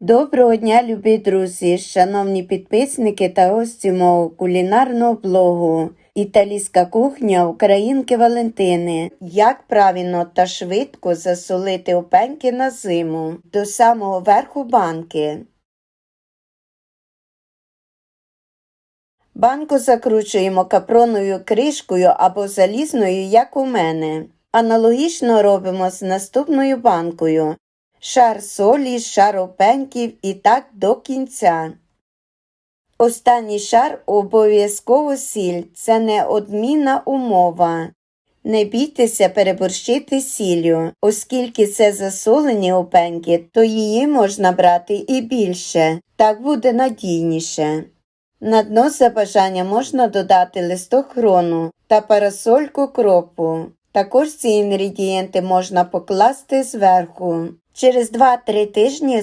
Доброго дня, любі друзі, шановні підписники та гості мого кулінарного блогу. Італійська кухня Українки Валентини. Як правильно та швидко засолити опеньки на зиму до самого верху банки. Банку закручуємо капроновою кришкою або залізною, як у мене. Аналогічно робимо з наступною банкою. Шар солі, шар опеньків і так до кінця. Останній шар обов'язково сіль. Це неодмінна умова. Не бійтеся переборщити сіллю, оскільки це засолені опеньки, то її можна брати і більше, так буде надійніше. На дно за бажанням можна додати листок хрону та парасольку кропу. Також ці інгредієнти можна покласти зверху. Через 2-3 тижні